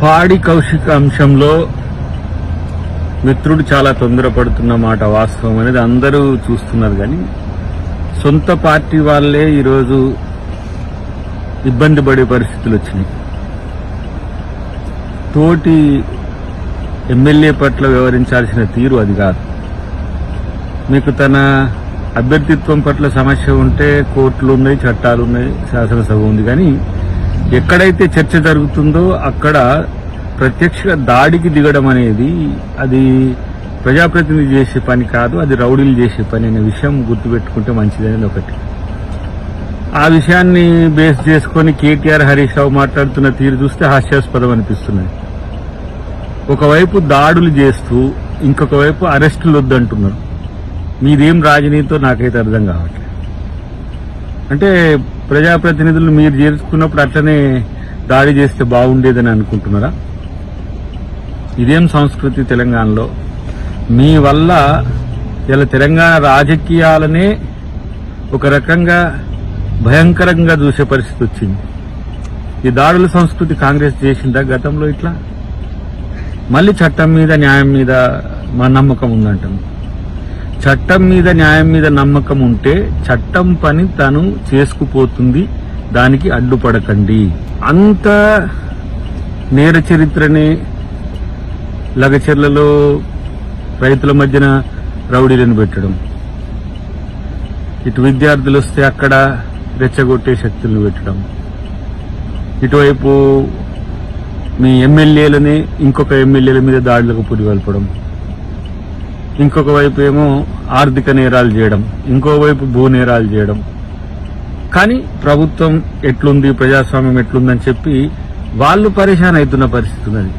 పాడి కౌశిక అంశంలో మిత్రుడు చాలా తొందరపడుతున్న మాట వాస్తవం అనేది అందరూ చూస్తున్నారు కానీ సొంత పార్టీ వాళ్ళే ఈరోజు ఇబ్బంది పడే పరిస్థితులు వచ్చినాయి. తోటి ఎమ్మెల్యే పట్ల వ్యవహరించాల్సిన తీరు అది కాదు. మీకు తన అభ్యర్థిత్వం పట్ల సమస్య ఉంటే కోర్టులు ఉన్నాయి చట్టాలు ఉన్నాయి శాసనసభ ఉంది కానీ ఎక్కడైతే చర్చ జరుగుతుందో అక్కడ ప్రత్యక్ష దాడికి దిగడం అనేది అది ప్రజాప్రతినిధి చేసే పని కాదు అది రౌడీలు చేసే పని అనే విషయం గుర్తుపెట్టుకుంటే మంచిదనేది ఒకటి. ఆ విషయాన్ని బేస్ చేసుకొని కేటీఆర్ హరీష్ రావు మాట్లాడుతున్న తీరు చూస్తే హాస్యాస్పదం అనిపిస్తున్నది. ఒకవైపు దాడులు చేస్తూ ఇంకొక వైపు అరెస్టులు వద్దంటున్నారు. మీదేం రాజనీతితో నాకైతే అర్థం కావట్లేదు. అంటే ప్రజాప్రతినిధులు మీరు చేర్చుకున్నప్పుడు అట్లనే దాడి చేస్తే బాగుండేదని అనుకుంటున్నారా? ఇదేం సంస్కృతి తెలంగాణలో? మీ వల్ల ఇలా తెలంగాణ రాజకీయాలనే ఒక రకంగా భయంకరంగా చూసే పరిస్థితి వచ్చింది. ఈ దాడుల సంస్కృతి కాంగ్రెస్ చేసిందా గతంలో ఇట్లా? మళ్ళీ చట్టం మీద న్యాయం మీద మా నమ్మకం ఉందంటాము చట్టం మీద న్యాయం మీద నమ్మకం ఉంటే చట్టం పని తను చేసుకుపోతుంది. దానికి అడ్డుపడకండి. అంత నేర చరిత్రనే లగచెర్లలో రైతుల మధ్యన రౌడీలను పెట్టడం. ఇటు విద్యార్థులు వస్తే అక్కడ రెచ్చగొట్టే శక్తులను పెట్టడం. ఇటువైపు మీ ఎమ్మెల్యేలని ఇంకొక ఎమ్మెల్యేల మీద దాడులకు పురిగొల్పడం ఇంకొక వైపు ఏమో ఆర్థిక నేరాలు చేయడం ఇంకోవైపు భూ నేరాలు చేయడం. కానీ ప్రభుత్వం ఎట్లుంది ప్రజాస్వామ్యం ఎట్లుందని చెప్పి వాళ్ళు పరేషాన్ అవుతున్న పరిస్థితి ఉన్నది.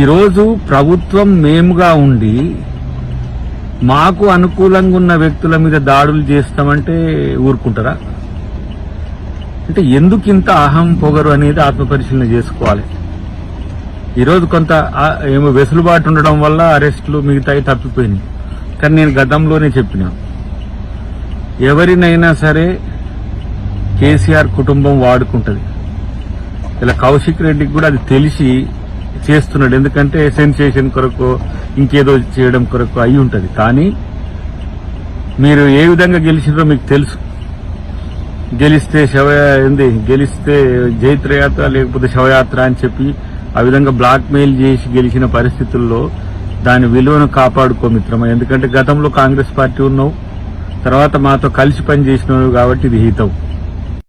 ఈరోజు ప్రభుత్వం మేముగా ఉండి మాకు అనుకూలంగా ఉన్న వ్యక్తుల మీద దాడులు చేస్తామంటే ఊరుకుంటారా? అంటే ఎందుకు ఇంత అహం పొగరు అనేది ఆత్మపరిశీలన చేసుకోవాలి. ఈరోజు కొంత ఏమో వెసులుబాటు ఉండడం వల్ల అరెస్టులు మిగతాయి తప్పిపోయినాయి. కానీ నేను గతంలోనే చెప్పిన. ఎవరినైనా సరే కేసీఆర్ కుటుంబం వాడుకుంటుంది. ఇలా కౌశిక్ రెడ్డికి కూడా అది తెలిసి చేస్తున్నాడు. ఎందుకంటే సెన్సేషన్ కొరకు ఇంకేదో చేయడం కొరకు అయి ఉంటుంది. కానీ మీరు ఏ విధంగా గెలిచినారో మీకు తెలుసు. గెలిస్తే శవ ఏంది గెలిస్తే జైత్రయాత్ర లేకపోతే శవయాత్ర అని చెప్పి ఆ విధంగా బ్లాక్మెయిల్ చేసి గెలిచిన పరిస్థితుల్లో దాని విలువను కాపాడుకో మిత్రమా. ఎందుకంటే గతంలో కాంగ్రెస్ పార్టీ ఉన్నావు తర్వాత మాతో కలిసి పని చేసినావు కాబట్టి ఇది హితం.